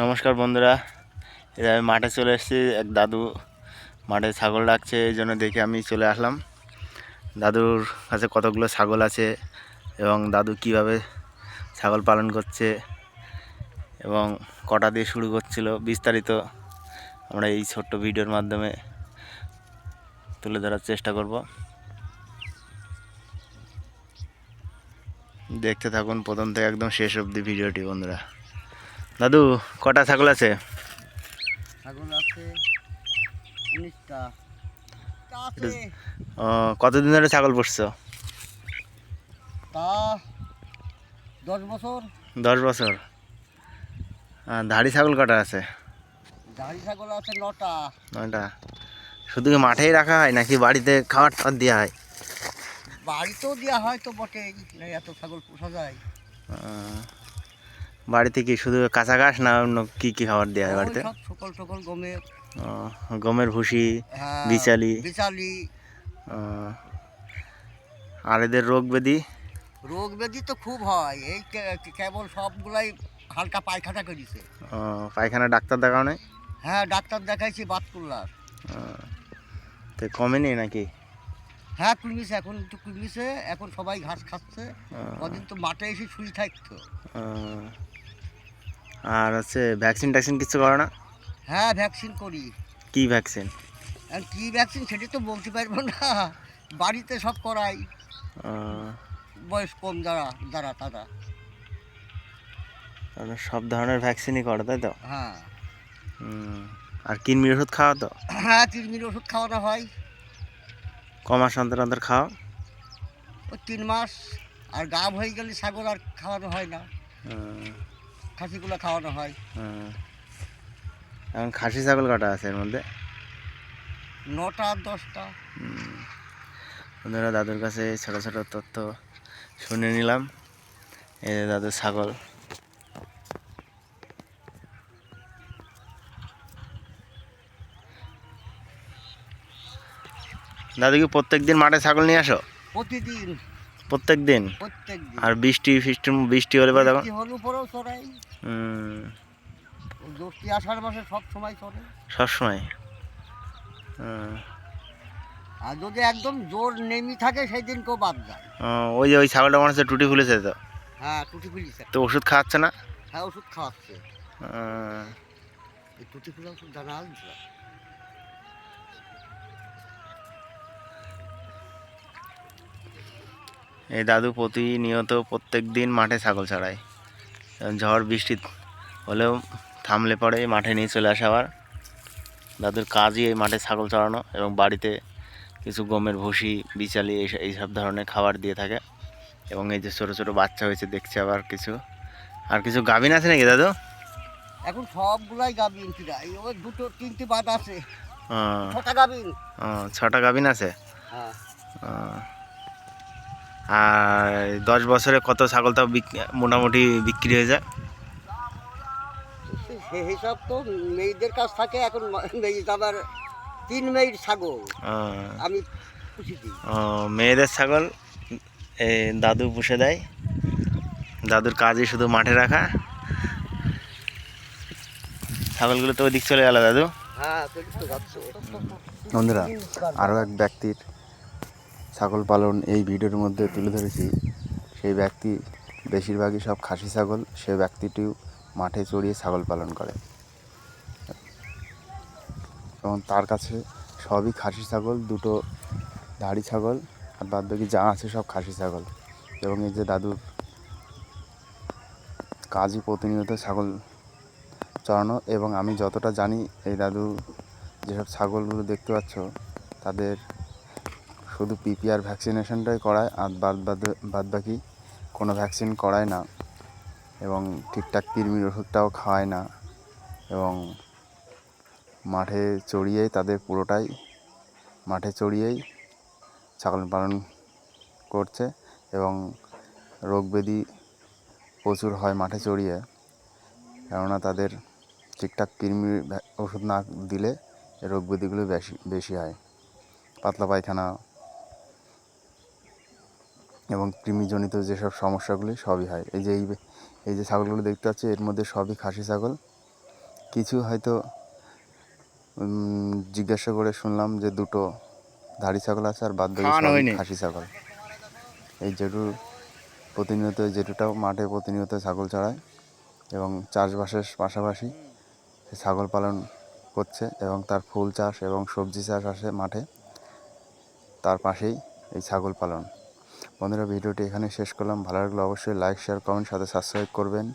নমস্কার বন্ধুরা। যে আমি মাঠে চলে এসেছি, এক দাদু মাঠে ছাগল রাখছে, এই জন্য দেখে আমি চলে আসলাম। দাদুর কাছে কতগুলো ছাগল আছে এবং দাদু কীভাবে ছাগল পালন করছে এবং কটা দিয়ে শুরু করছিল বিস্তারিত আমরা এই ছোট্ট ভিডিওর মাধ্যমে তুলে ধরার চেষ্টা করব। দেখতে থাকুন, প্রথম থেকে একদম শেষ অবধি ভিডিওটি বন্ধুরা। দাদু কটা ছাগল আছে? ছাগল আছে কতদিন ধরে ছাগল পুষছো? তা দশ বছর। দশ বছর। ধাড়ি ছাগল কটা আছে? দাড়ি ছাগল আছে নটা। নয়টা। শুধু কি মাঠেই রাখা হয় নাকি বাড়িতে খাবার টাবার দেওয়া হয়? বাড়িতেও দেওয়া হয় তো বটে এত ছাগল পোষা যায়। বাড়িতে কি শুধু কাঁচা ঘাস না অন্য কি কি খাবার দেওয়া হয় বাড়িতে? সকল সকল গমের। গমের ভুসি হ্যাঁ, বিচালি। বিচালি আর এদের রোগ ব্যাধি? রোগ ব্যাধি তো খুব হয়। এই কেবল সবগুলাই হালকা পায়খানা করেছে। পায়খানা ডাক্তার দেখাও নেই? হ্যাঁ ডাক্তার দেখাইছি বাতকুল্লার। আহ, তো কমেনি নাকি? হ্যাঁ কুমিছে এখন একটু কুমিছে এখন সবাই ঘাস খাচ্ছে। কদিন তো মাঠে এসে শুয়ে থাকতো। আর হচ্ছে ভ্যাকসিন ট্যাকসিন কিছু করে না? হ্যাঁ ভ্যাকসিন করি। কি ভ্যাকসিন আর কি ভ্যাকসিন সেটা তো বলতে পারব না। বাড়িতে সব করাই। বয়স কম যারা যারা তারা। সব ধরনের ভ্যাকসিনই করে তাই তো? হ্যাঁ। আর কিনমির ওষুধ খাওয়া তো? হ্যাঁ তিরমির ওষুধ খাওয়ানো হয়। ক মাস অন্তর অন্তর খাও? ওই তিন মাস। আর গাব হয়ে গেলে ছাগল আর খাওয়ানো হয় না। খাসিগুলো খাওয়ানো হয়। এখন খাসি ছাগল কাটা আছে এর মধ্যে? নটা দশটা। বন্ধুরা দাদুর কাছে ছোট ছোট তথ্য শুনে নিলাম। এই যে দাদুর ছাগল। দাদু কি প্রত্যেক দিন মাঠে ছাগল নিয়ে আসো? প্রতিদিন। প্রত্যেক দিন? প্রত্যেক দিন। আর বৃষ্টি ফিষ্টি বৃষ্টি হলে বা তখন হলু পরেও চড়াই হুম, জ্যৈষ্ঠী আষাঢ় মাসে সব সময় চলে সবসময় হুম। আর যদি একদম জোর নেমি থাকে সেই দিন কেউ বাদ যায়। ওই যে ওই ছাগলটা মনে হচ্ছে টুটি খুলেছে তো? হ্যাঁ টুটি ফুলিছে। তো ওষুধ খাওয়াচ্ছে না? হ্যাঁ ওষুধ খাওয়াচ্ছে। টুটি ফুলা ওষুধ জানা এই দাদু প্রতিনিয়ত প্রত্যেক দিন মাঠে ছাগল ছাড়ায়। ঝড় বৃষ্টি হলেও থামলে পরে মাঠে নিয়ে চলে আসে আবার। দাদুর কাজই এই মাঠে ছাগল চড়ানো এবং বাড়িতে কিছু গমের ভুসি বিচালি এই এইসব ধরনের খাবার দিয়ে থাকে। এবং এই যে ছোটো ছোটো বাচ্চা হয়েছে দেখছে আবার কিছু। আর কিছু গাভিন আছে নাকি দাদু? এখন সবগুলাই প্রায় ওই দুটো তিনটে বাদ আছে। ছটা গাবিন ছটা গাভিন আছে? হ্যাঁ। আর দশ বছরে কত ছাগল তাও মোটামুটি বিক্রি হয়ে যায়? হিসাব তো মেয়েদের কাছ থাকে এখন মেয়ে আবার তিন মেয়ের ছাগল। আমি মেয়েদের ছাগল এই দাদু পুষে দেয়? দাদুর কাজই শুধু মাঠে রাখা? ছাগলগুলো তো ওদিক চলে গেল দাদু। হ্যাঁ বন্ধুরা আরও এক ব্যক্তির ছাগল পালন এই ভিডিওর মধ্যে তুলে ধরেছি। সেই ব্যক্তি, বেশিরভাগই সব খাসি ছাগল, সে ব্যক্তিটিও মাঠে চড়িয়ে ছাগল পালন করে। এবং তার কাছে সবই খাসি ছাগল, দুটো ধাড়ি ছাগল, আর বাদ বাকি যা আছে সব খাসি ছাগল। এবং এই যে দাদুর কাজই প্রতিনিয়ত ছাগল চড়ানো, এবং আমি যতটা জানি এই দাদু যেসব ছাগলগুলো দেখতে পাচ্ছ, তাদের শুধু পিপিআর ভ্যাকসিনেশনটাই করায়, আর বাদ বাদ বাদ বাকি কোনো ভ্যাকসিন করায় না। এবং ঠিকঠাক কৃমির ওষুধটাও খাওয়ায় না। এবং মাঠে চড়িয়েই তাদের পুরোটাই, মাঠে চড়িয়েই ছাগল পালন করছে এবং রোগ ব্যাধি প্রচুর হয় মাঠে চড়িয়ে। কেননা তাদের ঠিকঠাক কৃমি ওষুধ না দিলে রোগ ব্যাধিগুলো বেশি বেশি হয়। পাতলা পায়খানা এবং কৃমিজনিত যেসব সমস্যাগুলি সবই হয়। এই যে এই এই যে ছাগলগুলো দেখতে পাচ্ছি এর মধ্যে সবই খাসি ছাগল। কিছু হয়তো জিজ্ঞাসা করে শুনলাম যে দুটো ধাড়ি ছাগল আছে আর বাদ বাকি। খাসি ছাগল। এই জেঠু প্রতিনিয়ত জেঠুটাও মাঠে প্রতিনিয়ত ছাগল চড়ায় এবং চাষবাসের পাশাপাশি ছাগল পালন করছে এবং তার ফুল চাষ এবং সবজি চাষ আসে মাঠে। তার পাশেই এই ছাগল পালন। বন্ধুরা ভিডিওটি এখানে শেষ করলাম। ভালো লাগলে অবশ্যই লাইক শেয়ার কমেন্ট সাথে সাবস্ক্রাইব করবেন।